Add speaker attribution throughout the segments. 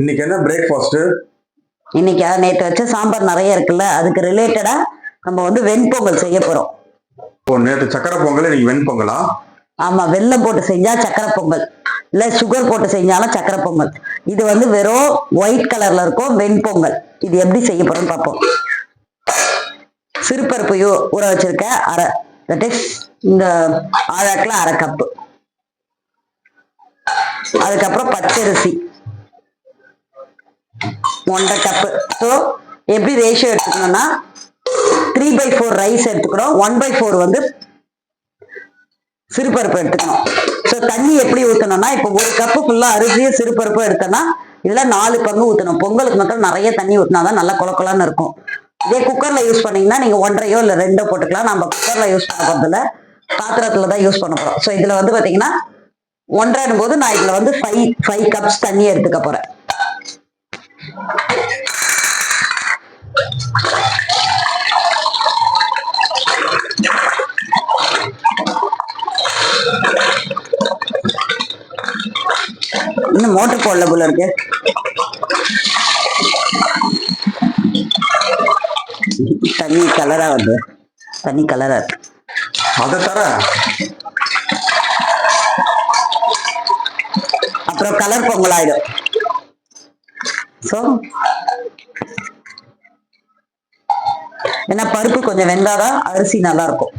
Speaker 1: இன்னைக்கு என்ன பிரேக்ஃபாஸ்ட்
Speaker 2: இன்னைக்கு நேற்று வச்ச சாம்பார் நிறைய இருக்குல்ல அதுக்கு ரிலேட்டடா நம்ம வந்து வெண்பொங்கல் செய்ய போறோம்.
Speaker 1: இப்போ நேற்று சக்கரை பொங்கல் இன்னைக்கு வெண்பொங்கலா?
Speaker 2: ஆமா வெல்லம் போட்டு செஞ்சா சக்கரை பொங்கல். இல்ல சுகர் போட்டு செஞ்சாலும் சக்கரை பொங்கல். இது வந்து வெறும் ஒயிட் கலர்ல இருக்கும் வெண்பொங்கல். இது எப்படி செய்ய போறோம்னு பார்ப்போம். சிறுபருப்பு ஊற வச்சிருக்க அரை தட் இஸ் இந்த ஆழாக்கில் அரை கப்பு அதுக்கப்புறம் பச்சரிசி. ஒன்றரை கப்பு ஸோ எப்படி ரேஷியோ எடுத்துக்கணும்னா த்ரீ பை ஃபோர் ரைஸ் எடுத்துக்கிறோம். ஒன் பை ஃபோர் வந்து சிறுபருப்பு எடுத்துக்கணும். ஸோ தண்ணி எப்படி ஊற்றணும்னா இப்போ ஒரு கப்பு ஃபுல்லாக அரிசியும் சிறுபருப்பும் எடுத்தோன்னா இதில் நாலு பங்கு ஊற்றணும் பொங்கலுக்கு மட்டும் நிறைய தண்ணி ஊற்றினா தான் நல்லா கொலக்கொலன்னு இருக்கும். இதே குக்கரில் யூஸ் பண்ணிங்கன்னா நீங்கள் ஒன்றரையோ இல்லை ரெண்டோ போட்டுக்கலாம். நம்ம குக்கரில் யூஸ் பண்ண போகிறதில்ல பாத்திரத்தில் தான் யூஸ் பண்ண போகிறோம் ஸோ இதில் வந்து பார்த்தீங்கன்னா ஒன்றரைன்னு போது நான் இதில் வந்து ஃபைவ் ஃபைவ் கப்ஸ் தண்ணி எடுத்துக்க போகிறேன் இன்னும் மோட்டர் போடல போல இருக்கு. தண்ணி கலரா வருது. தண்ணி கலரா இருக்கு.
Speaker 1: அதை தர.
Speaker 2: அப்புறம் கலர் பொங்கல் ஆயிடும். ஸோ ஏன்னா பருப்பு கொஞ்சம் வெந்தாதான் அரிசி நல்லா இருக்கும்.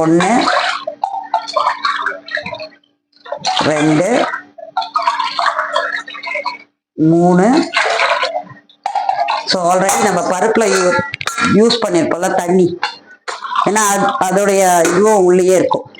Speaker 2: ஒன்று ரெண்டு மூணு. ஸோ ஆல்ரெடி நம்ம பருப்புல யூ யூஸ் பண்ணியிருப்போம்ல தண்ணி. ஏன்னா அது- அதோடைய இதுவும் உள்ளேயே இருக்கும்.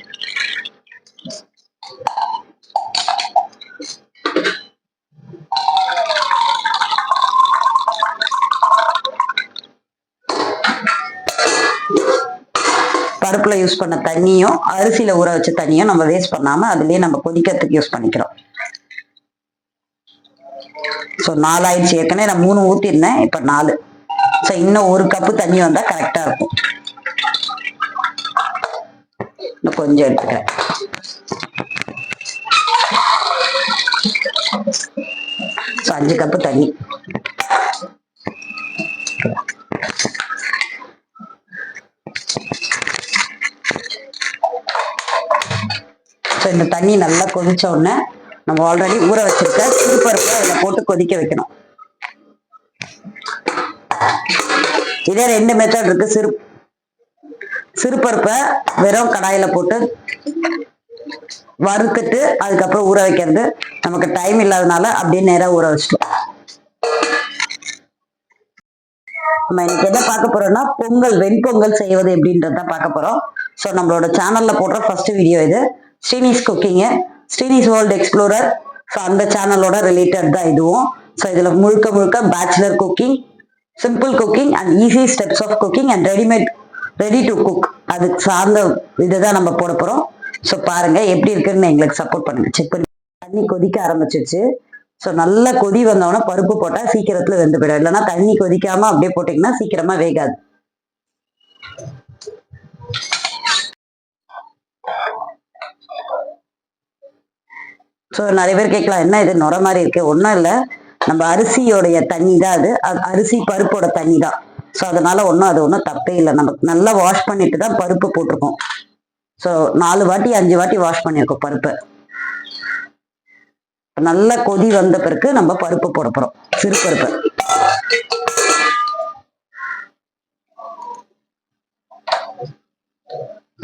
Speaker 2: பருப்புல யூஸ் பண்ண தண்ணியும் அரிசியில ஊற வச்ச தண்ணியும் நம்ம வேஸ்ட் பண்ணாம அதுலயே நம்ம கொதிக்கிறதுக்கு யூஸ் பண்ணிக்கிறோம். ஸோ நாலாயிடுச்சு. ஏற்கனவே நான் மூணு ஊற்றிருந்தேன் இப்போ நாலு. ஸோ இன்னும் ஒரு கப்பு தண்ணி வந்தா கரெக்டா இருக்கும். இன்னும் கொஞ்சம் எடுத்துக்கிறேன் ஸோ அஞ்சு கப்பு தண்ணி. ஸோ இந்த தண்ணி நல்லா கொதிச்ச உடனே நம்ம ஆல்ரெடி ஊற வச்சிருக்க சிறுபருப்பை அதில் போட்டு கொதிக்க வைக்கணும். இதே ரெண்டு மெத்தட் இருக்கு. சிறு சிறுபருப்பை வெறும் கடாயில போட்டு வறுத்துட்டு அதுக்கப்புறம் ஊற வைக்கிறது. நமக்கு டைம் இல்லாதனால அப்படியே நேராக ஊற வச்சிட்டோம் நம்ம இன்னைக்கு என்ன பார்க்க போறோம்னா பொங்கல் வெண்பொங்கல் செய்வது எப்படின்றத பார்க்க போறோம். ஸோ நம்மளோட சேனல்ல போடுற ஃபர்ஸ்ட் வீடியோ இது. Srinis cooking Srinis world explorer so அந்த சேனலோட ரிலேட்டட் தான் இதுவும். ஸோ இதில் முழுக்க முழுக்க bachelor cooking simple cooking and easy steps of cooking and readymade ready to cook அதுக்கு சார்ந்த இதை தான் நம்ம போட போகிறோம் ஸோ பாருங்க எப்படி இருக்குன்னு எங்களுக்கு சப்போர்ட் பண்ணுங்க. செக் பண்ணி தண்ணி கொதிக்க ஆரம்பிச்சிருச்சு. ஸோ நல்ல கொதி வந்தோடனே பருப்பு போட்டால் சீக்கிரத்தில் வெந்து போயிடும். இல்லைன்னா தண்ணி கொதிக்காமல் அப்படியே போட்டிங்கன்னா சீக்கிரமாக வேகாது. ஸோ நிறைய பேர் கேட்கலாம் என்ன இது நுர மாதிரி இருக்கு. ஒன்றும் இல்லை. நம்ம அரிசியோடைய தண்ணி தான் அது. அது அரிசி பருப்போட தண்ணி தான். ஸோ அதனால ஒன்றும் அது ஒன்றும் தப்பே இல்லை. நம்ம நல்லா வாஷ் பண்ணிட்டு தான் பருப்பு போட்டிருக்கோம். ஸோ நாலு வாட்டி அஞ்சு வாட்டி வாஷ் பண்ணியிருக்கோம் பருப்பு. நல்ல கொதி வந்த பிறகு நம்ம பருப்பு போட போறோம். சிறு பருப்பு.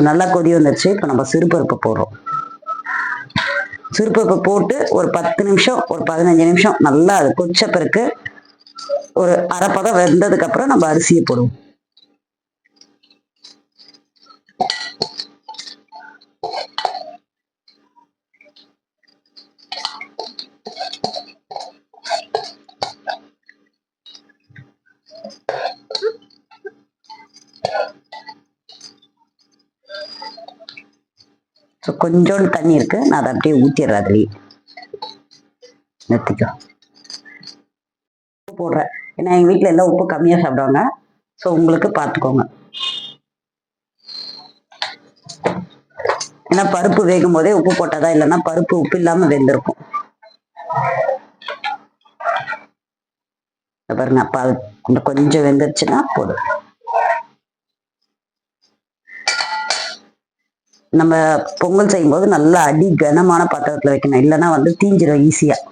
Speaker 2: நல்லா கொதி வந்துருச்சு. இப்போ நம்ம சிறுபருப்பு போடுறோம். சுருப்பப்பை போட்டு ஒரு பத்து நிமிஷம் ஒரு பதினஞ்சு நிமிஷம் நல்லா அது கொச்ச பிறகு ஒரு அரைப்பதம் வெந்ததுக்கப்புறம் நம்ம அரிசியை போடுவோம். ஸோ கொஞ்சோண்டு தண்ணி இருக்கு. நான் அதை அப்படியே ஊற்றிடுறேன் அதுலேயே. நிறுத்திக்கோ. உப்பு போடுறேன். ஏன்னா எங்கள் வீட்டில் எல்லாம் உப்பு கம்மியாக சாப்பிடுவாங்க. ஸோ உங்களுக்கு பார்த்துக்கோங்க. ஏன்னா பருப்பு வேகும் போதே உப்பு போட்டாதான் இல்லைன்னா பருப்பு உப்பு இல்லாமல் வெந்திருக்கும். பாருங்க அப்ப கொஞ்சம் வெந்துருச்சுன்னா போதும். நம்ம பொங்கல் செய்யும்போது நல்லா அடி கனமான பாத்திரத்துல வைக்கணும். இல்லைன்னா வந்து தீஞ்சிடும் ஈஸியாக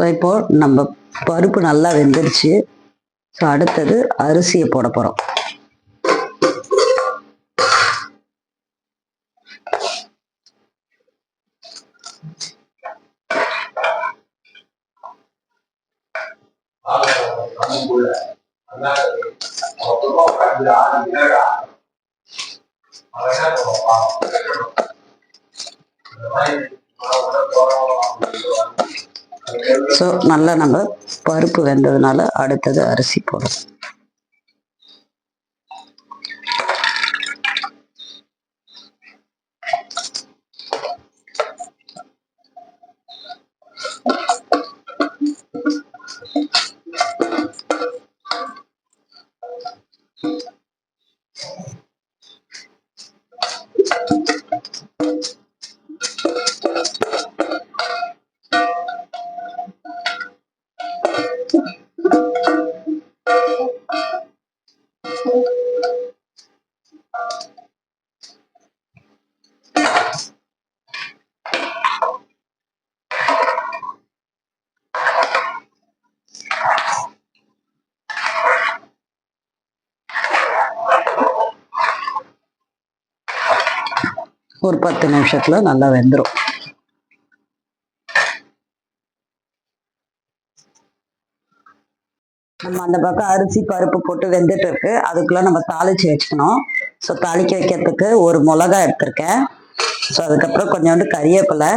Speaker 2: ஸோ இப்போ நம்ம பருப்பு நல்லா வெந்துருச்சு. ஸோ அடுத்தது அரிசியை போட போறோம். ஸோ நல்லா நம்ம பருப்பு வெந்ததுனால அடுத்தது அரிசி போடும் ஒரு பத்து நிமிஷத்துல நல்லா வெந்துடும் நம்ம அந்த பக்கம் அரிசி பருப்பு போட்டு வெந்துட்டு இருக்கு அதுக்குள்ள நம்ம தாளிச்சு வச்சுக்கணும். ஸோ தாளிக்க வைக்கிறதுக்கு ஒரு மிளகா எடுத்திருக்கேன். ஸோ அதுக்கப்புறம் கொஞ்சோண்டு கறிவேப்பிலை.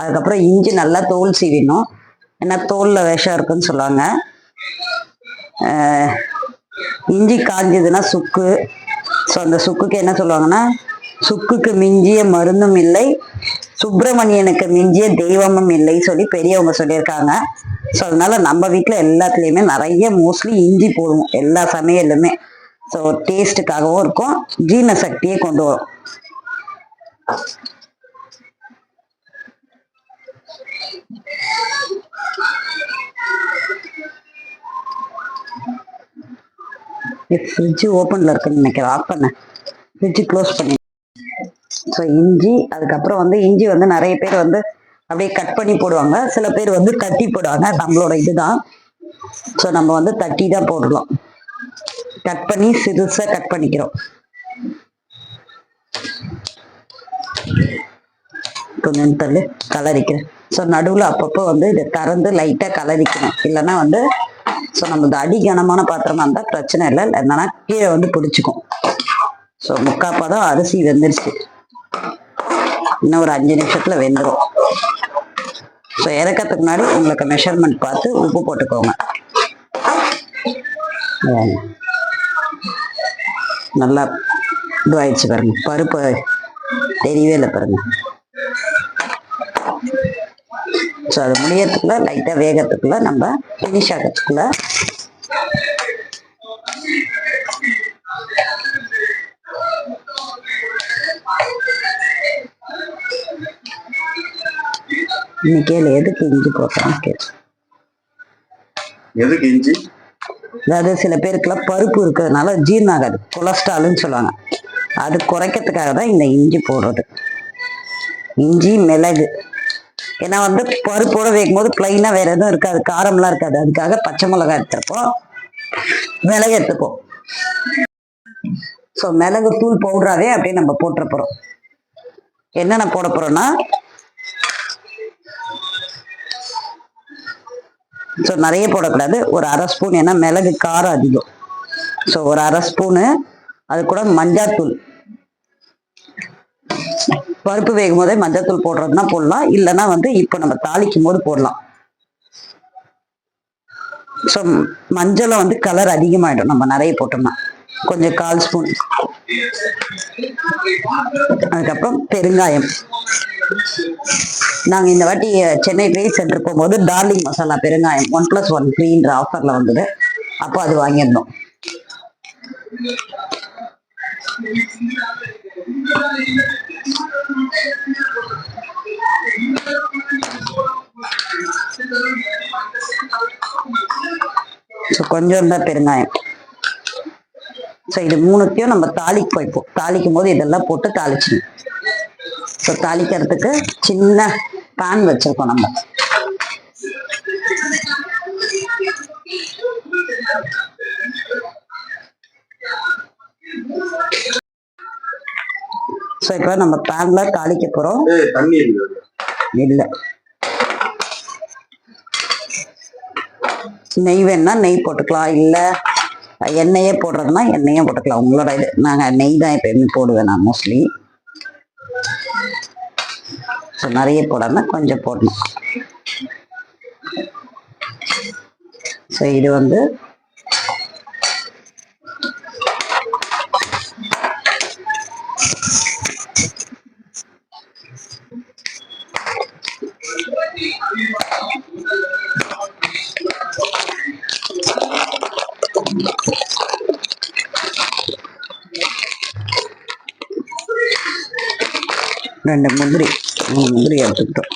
Speaker 2: அதுக்கப்புறம் இஞ்சி நல்லா தோல் சீவிடணும். ஏன்னா தோலில் விஷம் இருக்குன்னு சொல்லுவாங்க. இஞ்சி காஞ்சதுன்னா சுக்கு. ஸோ அந்த சுக்குக்கு என்ன சொல்லுவாங்கன்னா சுக்குக்கு மிஞ்சிய மருந்தும் இல்லை. சுப்பிரமணியனுக்கு மிஞ்சிய தெய்வமும் இல்லை சொல்லி பெரியவங்க சொல்லியிருக்காங்க. ஸோ அதனால நம்ம வீட்டில் எல்லாத்துலேயுமே நிறைய மோஸ்ட்லி இஞ்சி போடுவோம். எல்லா சமையலுமே. ஸோ டேஸ்ட்டுக்காகவும் இருக்கும். ஜீரண சக்தியை கொண்டு வரும். ஃப்ரிட்ஜு ஓப்பனில் இருக்குன்னு நினைக்கிறேன். ஆஃப் பண்ணேன் ஃப்ரிட்ஜு க்ளோஸ் பண்ணி. ஸோ இஞ்சி அதுக்கப்புறம் வந்து இஞ்சி வந்து நிறைய பேர் வந்து அப்படியே கட் பண்ணி போடுவாங்க. சில பேர் வந்து தட்டி போடுவாங்க. நம்மளோட இதுதான். ஸோ நம்ம வந்து தட்டி தான் போடுறோம் கட் பண்ணி சிறுசாக கட் பண்ணிக்கிறோம். கொஞ்சம் தள்ளு. கலரிக்கிறேன். ஸோ நடுவில் அப்பப்போ வந்து இதை திறந்து லைட்டாக கலரிக்கணும். இல்லைன்னா வந்து ஸோ நம்மளது அடி கனமான பாத்திரமா இருந்தால் பிரச்சனை இல்லை. இல்லைன்னா கீழே வந்து பிடிச்சிக்கும். ஸோ முக்கால் பதம் அரிசி வெந்துருச்சு. இன்னும் ஒரு அஞ்சு நிமிஷத்துல வெந்துடும் ஸோ இறக்கிறதுக்கு முன்னாடி உங்களுக்கு மெஷர்மெண்ட் பார்த்து உப்பு போட்டுக்கோங்க. நல்லா இதுவாயிடுச்சு பாருங்க. பருப்பு தெரியவே இல்லை பாருங்க. ஸோ அது முடியறதுக்குள்ள லைட்டாக வேகத்துக்குள்ள நம்ம ஃபினிஷ் ஆகிறதுக்குள்ள இன்னைக்கு கேளு எதுக்கு இஞ்சி போடுறோம் கேளு
Speaker 1: எதுக்கு இஞ்சி?
Speaker 2: அதாவது சில பேருக்குலாம் பருப்பு இருக்கிறதுனால ஜீரணம் ஆகாது கொலஸ்ட்ரால்னு சொல்லுவாங்க. அது குறைக்கிறதுக்காக தான் இந்த இஞ்சி போடுறது. இஞ்சி மிளகு. ஏன்னா வந்து பருப்போட வைக்கும் போது பிளைனா வேற எதுவும் இருக்காது காரம்லாம் இருக்காது. அதுக்காக பச்சை மிளகாய் எடுத்துருப்போம் மிளகு எடுத்துப்போம். ஸோ மிளகு தூள் பவுடராகவே அப்படியே நம்ம போட்டுற போகிறோம் என்னென்ன போட போறோம்னா ஸோ நிறைய போடக்கூடாது. ஒரு அரை ஸ்பூன் ஏன்னா மிளகு காரம் அதிகம். ஸோ ஒரு அரை ஸ்பூனு அது கூட மஞ்சாத்தூள் பருப்பு வேகும் போதே மஞ்சத்தூள் போடுறதுனா போடலாம். இல்லைன்னா வந்து இப்போ நம்ம தாளிக்கும் போது போடலாம். ஸோ மஞ்சளை வந்து கலர் அதிகமாயிடும். நம்ம நிறைய போட்டோம்னா. கொஞ்சம் கால் ஸ்பூன். அதுக்கப்புறம் பெருங்காயம். நாங்கள் இந்த வாட்டி சென்னை ட்ரேட் சென்டர் போகும்போது டார்லிங் மசாலா பெருங்காயம் ஒன் ப்ளஸ் ஒன் த்ரீன்ற ஆஃபரில் வந்தது. அப்போ அது வாங்கியிருந்தோம். ஸோ கொஞ்சம் தான் பெருங்காயம். ஸோ இது மூணுத்தையும் நம்ம தாளிக்கு வைப்போம். தாளிக்கும் போது இதெல்லாம் போட்டு தாளிச்சிடணும். ஸோ தாளிக்கிறதுக்கு சின்ன பேன் வச்சிருக்கோம் நம்ம. ஸோ இப்போ நம்ம பேன்ல தாளிக்க
Speaker 1: இருக்குது
Speaker 2: இல்ல. நெய் வேணா நெய் போட்டுக்கலாம். இல்ல எண்ணெயே போடுறதுனா எண்ணெயே போட்டுக்கலாம். உங்களோட இது நாங்க நெய் தான் எப்பயுமே போடுவேன் நான் மோஸ்ட்லி ஸோ நிறைய போடாம கொஞ்சம் போடணும் ஸோ இது வந்து ரெண்டு முந்திரி. மூணு முந்திரி எடுத்துக்கிட்டோம்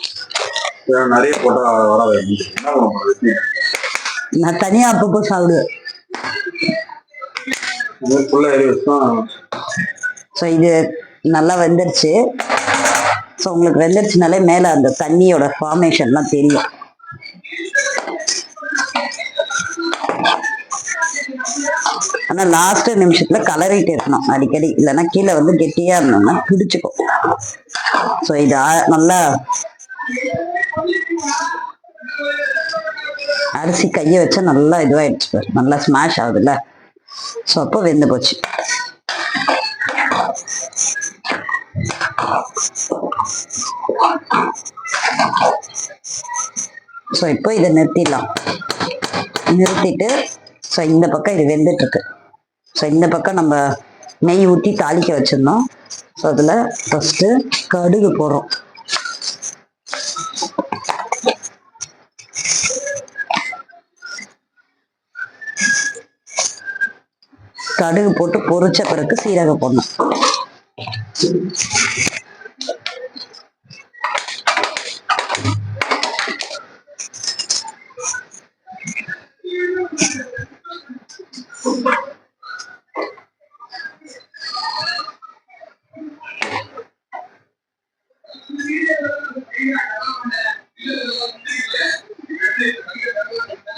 Speaker 1: ஏன்னா நிறைய போட்டா வராது. என்ன பண்ண போறது
Speaker 2: நான் தனியா அப்பப்போ சாப்பிடுவேன். ஸோ இது நல்லா வெந்துருச்சு. ஸோ உங்களுக்கு வெந்துருச்சுனாலே மேலே அந்த தண்ணியோட ஃபார்மேஷன்லாம் தெரியும். ஆனால் லாஸ்ட் நிமிஷத்துல கலரிட்டு இருக்கணும் அடிக்கடி. இல்லைன்னா கீழே வந்து கெட்டியா இருந்தோம்னா பிடிச்சுக்கும். ஸோ இது நல்லா அரிசி கையை வச்சா நல்லா இதுவாயிடுச்சு பாரு. நல்லா ஸ்மாஷ் ஆகுதுல்ல. ஸோ அப்போ வெந்து போச்சு. ஸோ இப்போ இதை நிறுத்திடலாம். நிறுத்திட்டு ஸோ இந்த பக்கம் இது வெந்துட்டு இருக்கு ஸோ இந்த பக்கம் நம்ம நெய் ஊற்றி தாளிக்க வச்சிருந்தோம். ஸோ அதில் ஃபஸ்ட்டு கடுகு போடுறோம். கடுகு போட்டு பொரிச்ச பிறகு சீரகம் போடணும்.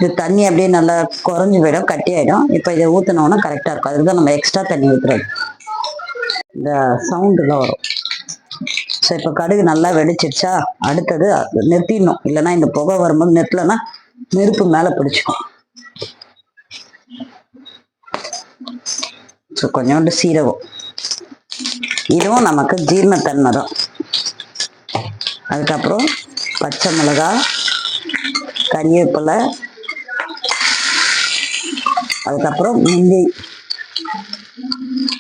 Speaker 2: இது தண்ணி அப்படியே நல்லா குறைஞ்சி போயிடும் கட்டி ஆயிடும் இப்போ இதை ஊற்றினோன்னா கரெக்டாக இருக்கும். அதுக்கு தான் நம்ம எக்ஸ்ட்ரா தண்ணி ஊற்றுறது இந்த சவுண்டுலாம் வரும். ஸோ இப்போ கடுகு நல்லா வெடிச்சிருச்சா? அடுத்தது நிறுத்திடணும். இல்லைன்னா இந்த புகை வரும்போது நிறுத்தலைன்னா நெருப்பு மேலே பிடிச்சிக்கும். ஸோ கொஞ்சோண்டு சீரகம். இதுவும் நமக்கு ஜீரணத்தன்மை தான். அதுக்கப்புறம் பச்சை மிளகா கறிவேப்பிலை அதுக்கப்புறம் முந்தி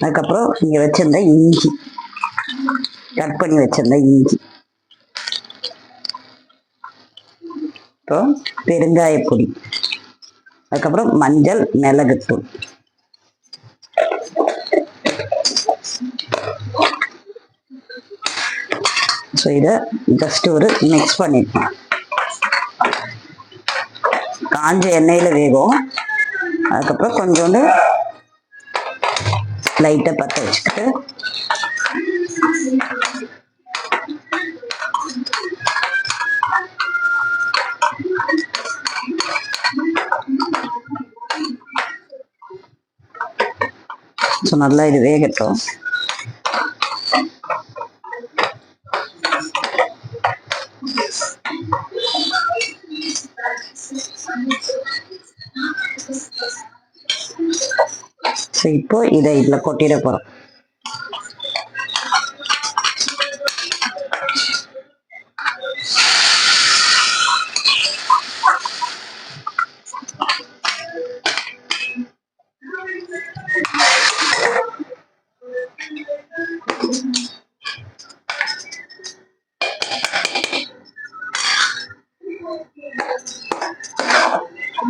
Speaker 2: அதுக்கப்புறம் இங்க வச்சிருந்த இஞ்சி. கட் பண்ணி வச்சிருந்த இஞ்சி. அப்புறம் பெருங்காய பொடி. அதுக்கப்புறம் மஞ்சள் மிளகுத்தூள் ஸோ இதை ஜஸ்ட் ஒரு மிக்ஸ் பண்ணிடணும் காஞ்ச எண்ணெயில் வேகும். அதுக்கப்புறம் கொஞ்சோண்டு லைட்டாக பற்ற வச்சுக்கிட்டு ஸோ நல்லா இது வேகட்டும். ஸோ இப்போ இதை இதில் கொட்டிட போகிறோம்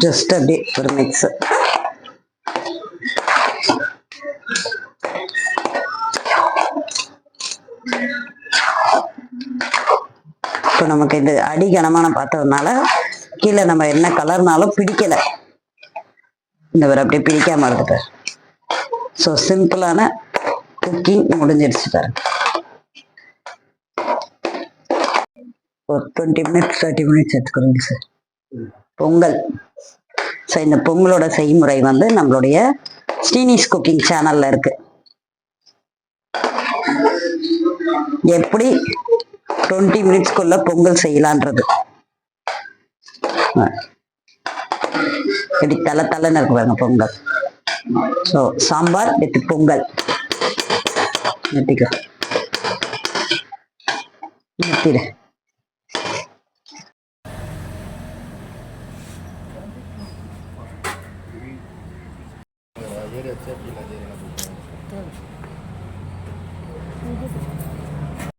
Speaker 2: ஜஸ்ட் அப்படியே ஒரு மிக்ஸு இப்போ நமக்கு இது அடி கனமான பார்த்ததுனால கீழே நம்ம என்ன கலர்னாலும் பிடிக்கல. இந்த ஒரு அப்படியே பிடிக்காம இருக்குது ஸோ சிம்பிளான குக்கிங் முடிஞ்சிடுச்சு பாருங்க. ஒரு டுவெண்ட்டி மினிட்ஸ் தேர்ட்டி மினிட்ஸ் எடுத்துக்கிறோங்க சார் பொங்கல். ஸோ இந்த பொங்கலோட செய்முறை வந்து நம்மளுடைய ஸ்ரீனிஸ் குக்கிங் சேனல்ல இருக்கு. எப்படி டுவெண்ட்டி மினிட்ஸ்க்குள்ள பொங்கல் செய்யலான்றது. ஆ. எப்படி தலை தலைன்னு இருக்கு பாருங்க Pongal. So sambar with pongal. நிறுத்திக்கோ நிறுத்திடு